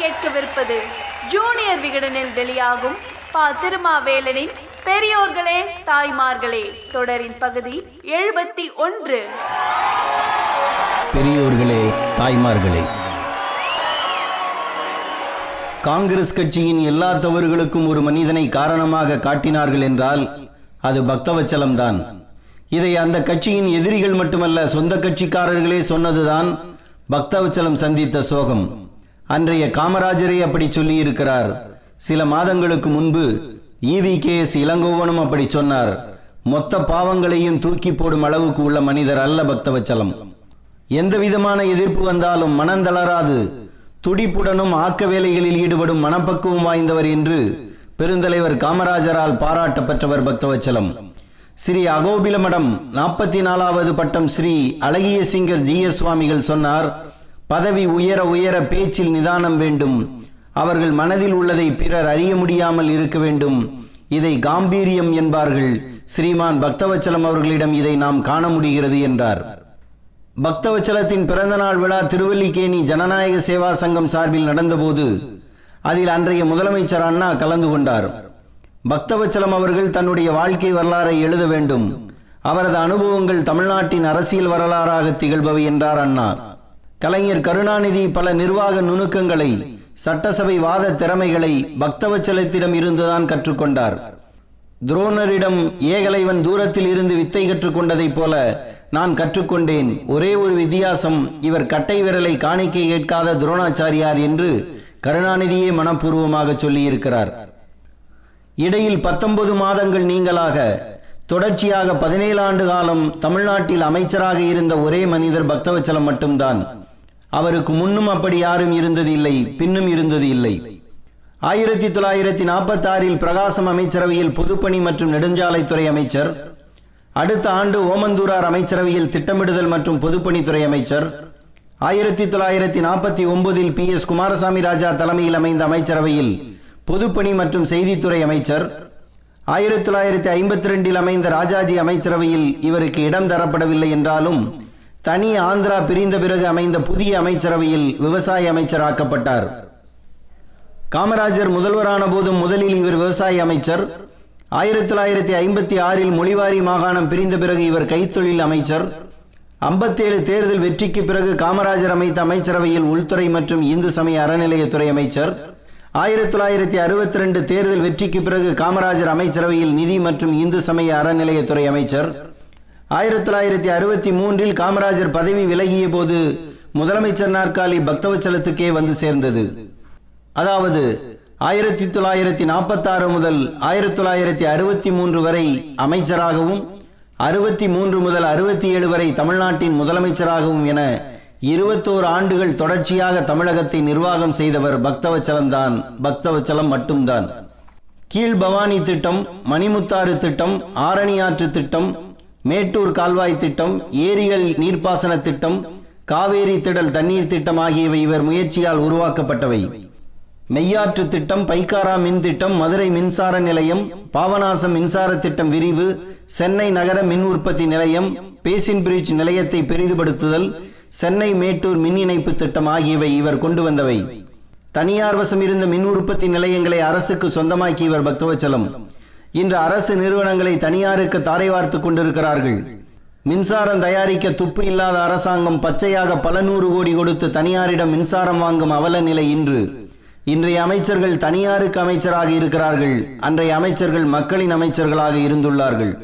கேட்கவிருப்பது ஜூனியர் விகடனில் வெளியாகும் பா திருமாவேலனின் பெரியோர்களே தாய்மார்களே தொடரின் பகுதி எழுபத்தி ஒன்று. பெரியோர்களே தாய்மார்களே. காங்கிரஸ் கட்சியின் எல்லா தவறுகளுக்கும் ஒரு மனிதனை காரணமாக காட்டினார்கள் என்றால் அது பக்தவச்சலம்தான். இதை அந்த கட்சியின் எதிரிகள் மட்டுமல்ல சொந்த கட்சிக்காரர்களே சொன்னதுதான் பக்தவச்சலம் சந்தித்த சோகம். அன்றைய காமராஜரே அப்படி சொல்லியிருக்கிறார். சில மாதங்களுக்கு முன்பு ஈவி கே எஸ் இளங்கோவனும் அப்படி சொன்னார் மொத்த பாவங்களையும் தூக்கி போடும் அளவுக்கு உள்ள மனிதர் அல்ல பக்தவச்சலம். எந்த விதமான எதிர்ப்பு வந்தாலும் மனந்தளராது துடிப்புடனும் ஆக்க வேலைகளில் ஈடுபடும் மனப்பக்குவம் வாய்ந்தவர் என்று பெருந்தலைவர் காமராஜரால் பாராட்ட பெற்றவர் பக்தவச்சலம். ஸ்ரீ அகோபில மடம் நாற்பத்தி நாலாவது பட்டம் ஸ்ரீ அழகிய சிங்கர் ஜி எஸ் சுவாமிகள் சொன்னார் பதவி உயர உயர பேச்சில் நிதானம் வேண்டும். அவர்கள் மனதில் உள்ளதை பிறர் அறிய முடியாமல் இருக்க வேண்டும். இதை காம்பீரியம் என்பார்கள். ஸ்ரீமான் பக்தவச்சலம் அவர்களிடம் இதை நாம் காண முடிகிறது என்றார். பக்தவச்சலத்தின் பிறந்தநாள் விழா திருவல்லிக்கேணி ஜனநாயக சேவா சங்கம் சார்பில் நடந்தபோது அதில் அன்றைய முதலமைச்சர் அண்ணா கலந்து கொண்டார். பக்தவச்சலம் அவர்கள் தன்னுடைய வாழ்க்கை வரலாறை எழுத வேண்டும். அவரது அனுபவங்கள் தமிழ்நாட்டின் அரசியல் வரலாறாக திகழ்பவை என்றார் அண்ணா. கலைஞர் கருணாநிதி பல நிர்வாக நுணுக்கங்களை சட்டசபை வாத திறமைகளை பக்தவச்சலத்திடம் இருந்துதான் கற்றுக்கொண்டார். துரோணரிடம் ஏகலைவன் தூரத்தில் இருந்து வித்தை கற்றுக்கொண்டதைப் போல நான் கற்றுக்கொண்டேன். ஒரே ஒரு வித்தியாசம் இவர் கட்டை விரலை காணிக்கை கேட்காத துரோணாச்சாரியார் என்று கருணாநிதியே மனப்பூர்வமாக சொல்லியிருக்கிறார். இடையில் பத்தொன்பது மாதங்கள் நீங்களாக தொடர்ச்சியாக பதினேழு ஆண்டு காலம் தமிழ்நாட்டில் அமைச்சராக இருந்த ஒரே மனிதர் பக்தவச்சலம் மட்டும்தான். அவருக்கு முன்னும் அப்படி யாரும் இருந்தது இல்லை பின்னும் இருந்தது இல்லை ஆயிரத்தி தொள்ளாயிரத்தி நாற்பத்தி ஆறில் பிரகாசம் அமைச்சரவையில் பொதுப்பணி மற்றும் நெடுஞ்சாலைத்துறை அமைச்சர் அடுத்த ஆண்டு ஓமந்தூரார் அமைச்சரவையில் திட்டமிடுதல் மற்றும் பொதுப்பணித்துறை அமைச்சர் ஆயிரத்தி தொள்ளாயிரத்தி நாற்பத்தி ஒன்பதில் பி. எஸ். குமாரசாமி ராஜா தலைமையில் அமைந்த அமைச்சரவையில் பொதுப்பணி மற்றும் செய்தித்துறை அமைச்சர் ஆயிரத்தி தொள்ளாயிரத்தி ஐம்பத்தி ரெண்டில் அமைந்த ராஜாஜி அமைச்சரவையில் இவருக்கு இடம் தரப்படவில்லை என்றாலும் தனி ஆந்திரா பிரிந்த பிறகு அமைந்த புதிய அமைச்சரவையில் விவசாய அமைச்சராக்கப்பட்டார். காமராஜர் முதல்வரான போதும் முதலில் இவர் விவசாய அமைச்சர். ஆயிரத்தி தொள்ளாயிரத்தி ஐம்பத்தி ஆறில் மொழிவாரி மாகாணம் பிரிந்த பிறகு இவர் கைத்தொழில் அமைச்சர். ஐம்பத்தேழு தேர்தல் வெற்றிக்கு பிறகு காமராஜர் அமைத்த அமைச்சரவையில் உள்துறை மற்றும் இந்து சமய அறநிலையத்துறை அமைச்சர். ஆயிரத்தி தொள்ளாயிரத்தி அறுபத்தி ரெண்டு தேர்தல் வெற்றிக்கு பிறகு காமராஜர் அமைச்சரவையில் நிதி மற்றும் இந்து சமய அறநிலையத்துறை அமைச்சர். ஆயிரத்தி தொள்ளாயிரத்தி அறுபத்தி மூன்றில் காமராஜர் பதவி விலகிய போது முதலமைச்சர் நாற்காலி பக்தவச்சலத்துக்கே வந்து சேர்ந்தது. அதாவது ஆயிரத்தி தொள்ளாயிரத்தி நாற்பத்தாறு முதல் ஆயிரத்தி தொள்ளாயிரத்தி அறுபத்தி மூன்று வரை அமைச்சராகவும் அறுபத்தி மூன்று முதல் அறுபத்தி ஏழு வரை தமிழ்நாட்டின் முதலமைச்சராகவும் என இருபத்தோரு ஆண்டுகள் தொடர்ச்சியாக தமிழகத்தை நிர்வாகம் செய்தவர் பக்தவச்சலம்தான் பக்தவச்சலம் மட்டும்தான். கீழ் பவானி திட்டம் மணிமுத்தாறு திட்டம் ஆரணி ஆற்று திட்டம் மேட்டூர் கால்வாய் திட்டம் ஏரிகள் நீர்ப்பாசன திட்டம் காவேரி திடல் தண்ணீர் திட்டம் ஆகியவை இவர் முயற்சியால் உருவாக்கப்பட்டவை. மெய்யாற்று திட்டம் பைக்காரா மின் திட்டம் மதுரை மின்சார நிலையம் பாவநாசம் மின்சார திட்டம் விரிவு சென்னை நகர மின் உற்பத்தி நிலையம் பேசின் பிரிட்ஜ் நிலையத்தை பெரிதுபடுத்துதல் சென்னை மேட்டூர் மின் இணைப்பு திட்டம் ஆகியவை இவர் கொண்டு வந்தவை. தனியார் வசம் இருந்த மின் உற்பத்தி நிலையங்களை அரசுக்கு சொந்தமாக்கி இவர் பக்தவச்சலம். இன்று அரசு நிறுவனங்களை தனியாருக்கு தாரை வார்த்து கொண்டிருக்கிறார்கள். மின்சாரம் தயாரிக்க துப்பு இல்லாத அரசாங்கம் பச்சையாக பல நூறு கோடி கொடுத்து தனியாரிடம் மின்சாரம் வாங்கும் அவல நிலை இன்று. இன்றைய அமைச்சர்கள் தனியாருக்கு அமைச்சராக இருக்கிறார்கள். அன்றைய அமைச்சர்கள் மக்களின் அமைச்சர்களாக இருந்துள்ளார்கள்.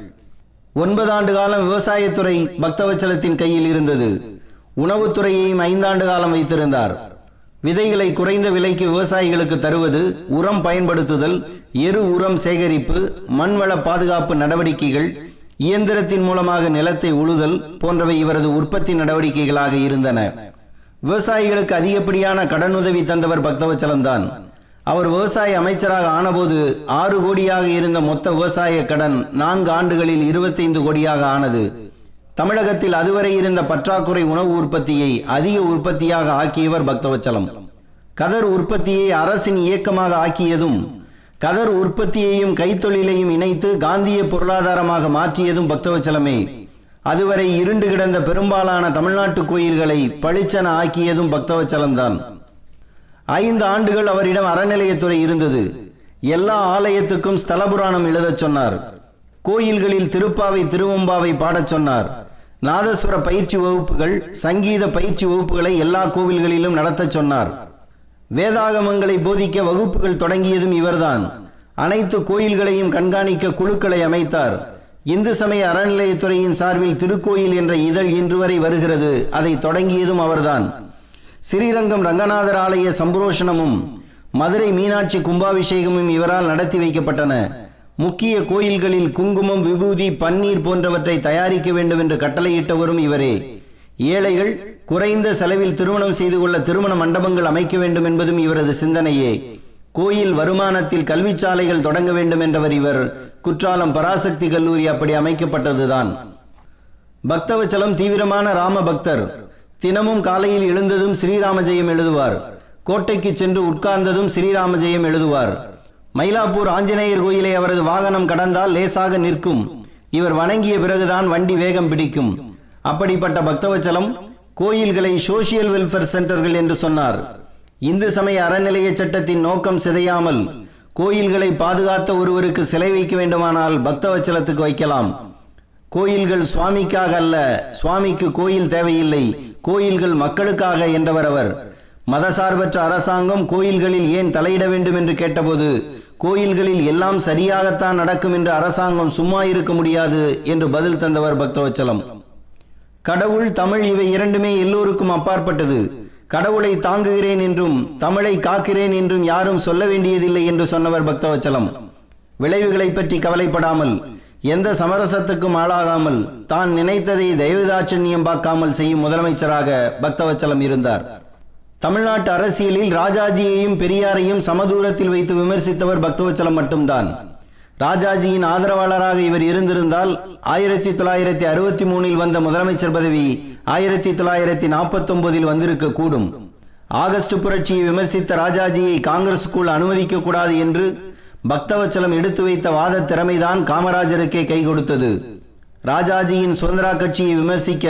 ஒன்பது ஆண்டு காலம் விவசாயத்துறை பக்தவச்சலத்தின் கையில் இருந்தது. உணவுத்துறையையும் ஐந்தாண்டு காலம் வைத்திருந்தார். விதைகளை குறைந்த விலைக்கு விவசாயிகளுக்கு தருவது உரம் பயன்படுத்துதல் எரு உரம் சேகரிப்பு மண்வள பாதுகாப்பு நடவடிக்கைகள் இயந்திரத்தின் மூலமாக நிலத்தை உழுதல் போன்றவை இவரது உற்பத்தி நடவடிக்கைகளாக இருந்தன. விவசாயிகளுக்கு அதிகப்படியான கடனுதவி தந்தவர் பக்தவச்சலம்தான். அவர் விவசாய அமைச்சராக ஆனபோது ஆறு கோடியாக இருந்த மொத்த விவசாய கடன் நான்கு ஆண்டுகளில் இருபத்தைந்து கோடியாக ஆனது. தமிழகத்தில் அதுவரை இருந்த பற்றாக்குறை உணவு உற்பத்தியை அதிக உற்பத்தியாக ஆக்கியவர் பக்தவச்சலம். கதர் உற்பத்தியை அரசின் இயக்கமாக ஆக்கியதும் கதர் உற்பத்தியையும் கைத்தொழிலையும் இணைத்து காந்திய பொருளாதாரமாக மாற்றியதும் பக்தவச்சலமே. அதுவரை இருண்டு கிடந்த பெரும்பாலான தமிழ்நாட்டு கோயில்களை பளிச்சென ஆக்கியதும் பக்தவச்சலம்தான். ஐந்து ஆண்டுகள் அவரிடம் அறநிலையத்துறை இருந்தது. எல்லா ஆலயத்துக்கும் ஸ்தல புராணம் எழுதச் சொன்னார். கோயில்களில் திருப்பாவை திருவம்பாவை பாடச் சொன்னார். நாதஸ்வர பயிற்சி வகுப்புகள் சங்கீத பயிற்சி வகுப்புகளை எல்லா கோவில்களிலும் நடத்தச் சொன்னார். வேதாகமங்களை போதிக்க வகுப்புகள் தொடங்கியதும் இவர்தான். அனைத்து கோயில்களையும் கண்காணிக்க குழுக்களை அமைத்தார். இந்து சமய அறநிலையத்துறையின் சார்பில் திருக்கோயில் என்ற இதழ் இன்று வரை வருகிறது. அதை தொடங்கியதும் அவர்தான். ஸ்ரீரங்கம் ரங்கநாதர் ஆலய சம்பரோஷணமும் மதுரை மீனாட்சி கும்பாபிஷேகமும் இவரால் நடத்தி வைக்கப்பட்டன. முக்கிய கோயில்களில் குங்குமம் விபூதி பன்னீர் போன்றவற்றை தயாரிக்க வேண்டும் என்று கட்டளையிட்டவரும் இவரே. ஏழைகள் குறைந்த செலவில் திருமணம் செய்து கொள்ள திருமண மண்டபங்கள் அமைக்க வேண்டும் என்பதும் இவரது சிந்தனையே. கோயில் வருமானத்தில் கல்விச்சாலைகள் தொடங்க வேண்டும் என்றவர் இவர். குற்றாலம் பராசக்தி கல்லூரி அப்படி அமைக்கப்பட்டதுதான். பக்தவச்சலம் தீவிரமான ராம பக்தர். தினமும் காலையில் எழுந்ததும் ஸ்ரீராமஜெயம் எழுதுவார். கோட்டைக்கு சென்று உட்கார்ந்ததும் ஸ்ரீராமஜெயம் எழுதுவார். மயிலாப்பூர் ஆஞ்சநேயர் கோயிலை அவரது வாகனம் கடந்தால் லேசாக நிற்கும். இவர் வணங்கிய பிறகுதான் வண்டி வேகம் பிடிக்கும். அப்படிப்பட்ட பக்தவச்சலம் கோயில்களை சோசியல் வெல்ஃபேர் சென்டர்கள் என்று சொன்னார். இந்து சமய அறநிலைய சட்டத்தின் நோக்கம் சிதையாமல் கோயில்களை பாதுகாத்த ஒருவருக்கு சிலை வைக்க வேண்டுமானால் பக்தவச்சலத்துக்கு வைக்கலாம். கோயில்கள் சுவாமிக்காக அல்ல சுவாமிக்கு கோயில் தேவையில்லை கோயில்கள் மக்களுக்காக என்றவர் அவர். மதசார்பற்ற அரசாங்கம் கோயில்களில் ஏன் தலையிட வேண்டும் என்று கேட்டபோது கோயில்களில் எல்லாம் சரியாகத்தான் நடக்கும் என்று அரசாங்கம் சும்மா இருக்க முடியாது என்று பதில் தந்தவர் பக்தவச்சலம். கடவுள் தமிழ் இவை இரண்டுமே எல்லோருக்கும் அப்பாற்பட்டது. கடவுளை தாங்குகிறேன் என்றும் தமிழை காக்கிறேன் என்றும் யாரும் சொல்ல வேண்டியதில்லை என்று சொன்னவர் பக்தவச்சலம். விளைவுகளை பற்றி கவலைப்படாமல் எந்த சமரசத்துக்கும் ஆளாகாமல் தான் நினைத்ததை தெய்வதாட்சண்யம் பார்க்காமல் செய்யும் முதலமைச்சராக பக்தவச்சலம் இருந்தார். தமிழ்நாட்டு அரசியலில் ராஜாஜியையும் பெரியாரையும் சமதூரத்தில் வைத்து விமர்சித்தவர் பக்தவச்சலம் மட்டும்தான். ராஜாஜியின் ஆதரவாளராக இவர் இருந்திருந்தால் ஆயிரத்தி தொள்ளாயிரத்தி அறுபத்தி மூணில் வந்த முதலமைச்சர் பதவி ஆயிரத்தி தொள்ளாயிரத்தி நாற்பத்தி ஒன்பதில் வந்திருக்க கூடும். ஆகஸ்ட் புரட்சியை விமர்சித்த ராஜாஜியை காங்கிரசுக்குள் அனுமதிக்க கூடாது என்று பக்தவச்சலம் எடுத்து வைத்த வாத திறமைதான் காமராஜருக்கே கை கொடுத்தது. ராஜாஜியின் சுதந்திரா கட்சியை விமர்சிக்க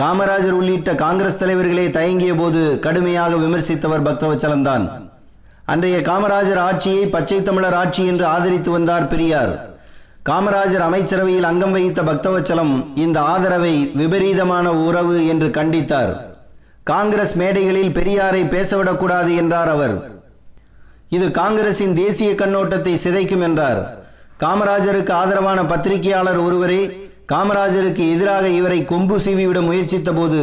காமராஜர் உள்ளிட்ட காங்கிரஸ் தலைவர்களே தயங்கிய போது கடுமையாக விமர்சித்தவர் பக்தவச்சலம் தான் அன்றைய காமராஜர் ஆட்சியை பச்சை தமிழர் ஆட்சி என்று ஆதரித்து வந்தார் பெரியார். காமராஜர் அமைச்சரவையில் அங்கம் வகித்த பக்தவச்சலம் இந்த ஆதரவை விபரீதமான உறவு என்று கண்டித்தார். காங்கிரஸ் மேடைகளில் பெரியாரை பேசவிடக்கூடாது என்றார் அவர். இது காங்கிரசின் தேசிய கண்ணோட்டத்தை சிதைக்கும் என்றார். காமராஜருக்கு ஆதரவான பத்திரிகையாளர் ஒருவரே காமராஜருக்கு எதிராக இவரை கொம்பு சீவிவிட முயற்சித்த போது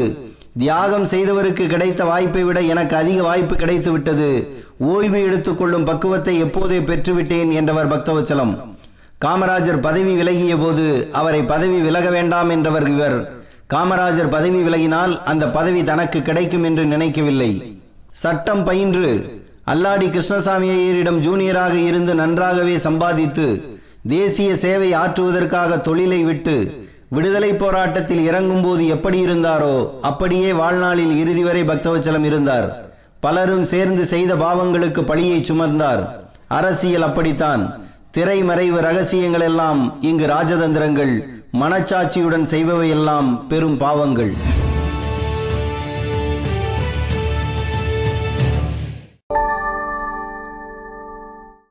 தியாகம் செய்தவருக்கு கிடைத்த வாய்ப்பை விட எனக்கு அதிக வாய்ப்பு கிடைத்து விட்டது ஓய்வு எடுத்துக்கொள்ளும் பக்குவத்தை எப்போதே பெற்றுவிட்டேன் என்றவர் பக்தவச்சலம். காமராஜர் பதவி விலகிய போது அவரை பதவி விலக வேண்டாம் என்றவர் இவர். காமராஜர் பதவி விலகினால் அந்த பதவி தனக்கு கிடைக்கும் என்று நினைக்கவில்லை. சட்டம் பயின்று அல்லாடி கிருஷ்ணசாமி ஐயரிடம் ஜூனியராக இருந்து நன்றாகவே சம்பாதித்து தேசிய சேவை ஆற்றுவதற்காக தொழிலை விட்டு விடுதலை போராட்டத்தில் இறங்கும்போது எப்படி இருந்தாரோ அப்படியே வாழ்நாளில் இறுதி வரை பக்தவச்சலம் இருந்தார். பலரும் சேர்ந்து செய்த பாவங்களுக்கு பழியை சுமர்ந்தார் அரசியல் அப்படித்தான். திரைமறைவு ரகசியங்கள் எல்லாம் இங்கு ராஜதந்திரங்கள் மனச்சாட்சியுடன் செய்பவை எல்லாம் பெரும் பாவங்கள்.